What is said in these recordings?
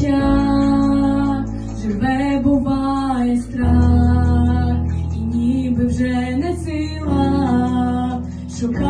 життя, живе, буває страх, і ніби вже не сила шукає.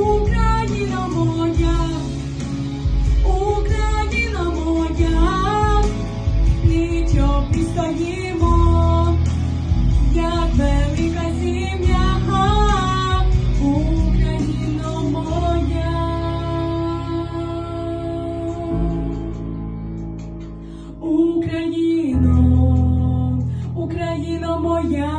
Україна моя, Україна моя, нічого не як велика сім'я, Україна моя, Україно, Україна моя.